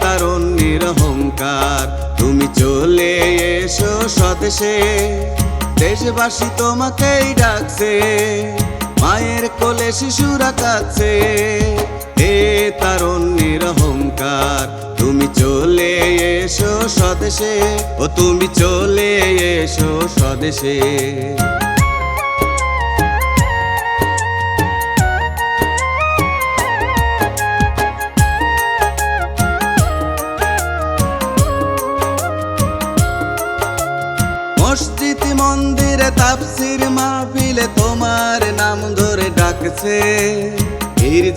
তারণ্যের অহংকার। তুমি চলে এসো স্বদেশে। দেশবাসী তোমাকেই ডাকছে। মায়ের কোলে শিশুরা কাছে এ তারণ্যের অহংকার। তুমি চলে এসো স্বদেশে। ও তুমি চলে এসো স্বদেশে। মসজিদ মন্দিরে তাফসির মাহফিলে তোমার নাম ধরে ডাকছে।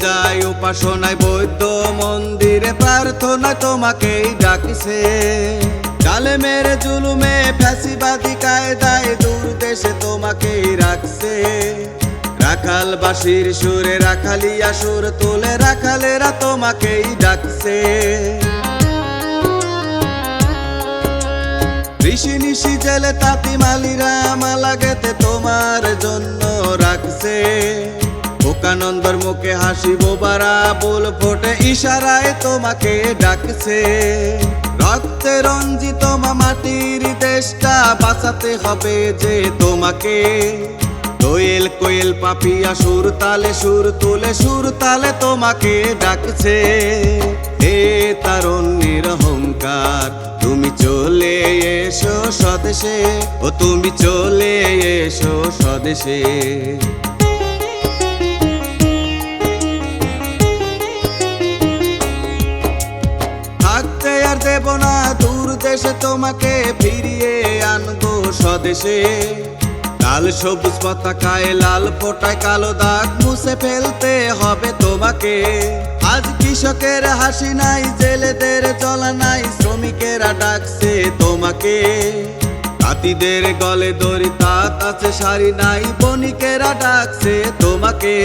যায় উপাসনায় বৌদ্ধ মন্দিরে প্রার্থনা তোমাকেই ডাকছে। জালেমের জুলুমে ফ্যাসিবাদী কায়দায় দূর দেশে তোমাকেই রাখছে। রাখালবাসীর সুরে রাখালিয়া সুর তুলে রাখালেরা তোমাকেই ডাকছে। তাঁতি মালিরা মালা গেতে তোমার জন্য রাখছে। বোকানন্দর মুখে হাসি বোবারা, বল ফোটে ইশারায় তোমাকে ডাকছে। রক্তে রঞ্জিত মাটির দেশটা বাঁচাতে হবে যে তোমাকে। দোয়েল কোয়েল পাপিয়া সুর তালে সুর তুলে, সুর তালে তোমাকে ডাকছে। হে তারুণ্যের অহংকার, তুমি চলে এসো স্বদেশে, ও তুমি চলে এসো স্বদেশে। থাকতে আর দেব না, দূর দেশে তোমাকে ফিরিয়ে আনব স্বদেশে। লাল সবুজ পতাকায় লাল ফোটায় কালো দাগ মুছে ফেলতে হবে তোমাকে। আজ কৃষকের হাসি নাই, জেলেদের চলা নাই, শ্রমিকেরা ডাকছে তোমাকে। তাঁতিদের গলে দড়ি, তাঁত আছে, শাড়ি নাই, বণিকেরা ডাকছে তোমাকে।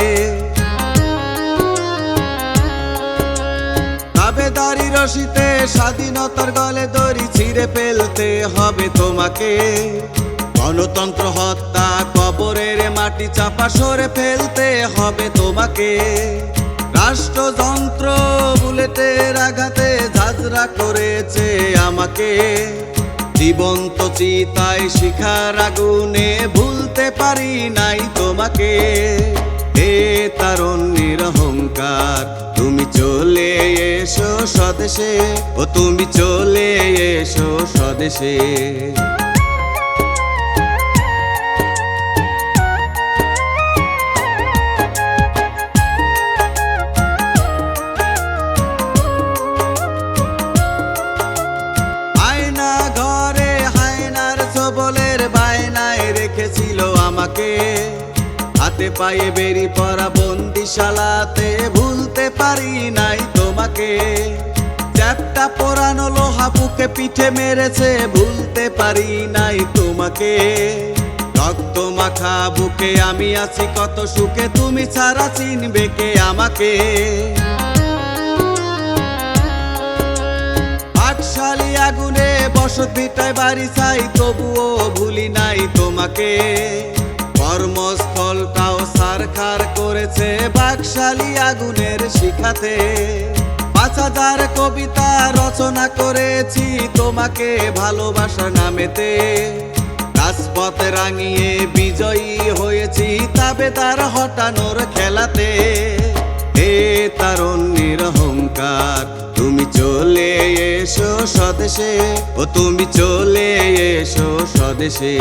দাবেদারি রশিতে স্বাধীনতার গলে দড়ি ছিঁড়ে ফেলতে হবে তোমাকে। গণতন্ত্র হত্যা, কবরের মাটি চাপা সরে ফেলতে হবে তোমাকে। রাষ্ট্রযন্ত্র বুলেটের আঘাতে ঝাঁঝরা করেছে আমাকে। জীবন্ত চিতায় শিখার আগুনে ভুলতে পারি নাই তোমাকে। হে তারুণ্যের অহংকার, তুমি চলে এসো স্বদেশে। ও তুমি চলে এসো স্বদেশে। রেখেছিল আমাকে। হাতে পায়ে বেরি পরা বন্দিশালাতে ভুলতে পারি নাই তোমাকে। চ্যাপটা পোড়ানো লোহা বুকে পিঠে মেরেছে, ভুলতে পারি নাই তোমাকে। রক্ত মাখা বুকে আমি আছি, কত সুখে তুমি ছাড়া চিনবে কে আমাকে? আগুনে বসত ভিটায় বাড়ি চাই, তবুও ভুলি নাই তোমাকে। কর্মস্থলটাও করেছে বাকশালী আগুনের শিখাতে। পাঁচ হাজার কবিতা রচনা করেছি তোমাকে ভালোবাসার নামেতে। রাজপথে রাঙিয়ে বিজয়ী হয়েছি তাবেদার হটানোর খেলাতে। হে তারুণ্যের স্বদেশে ও তুমি চলে এসো স্বদেশে।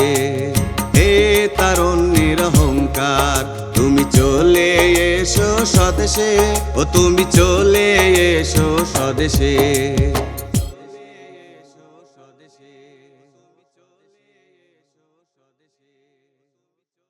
হে তারুণ্যের অহংকার, তুমি চলে এসো স্বদেশে ও তুমি চলে এসো স্বদেশে।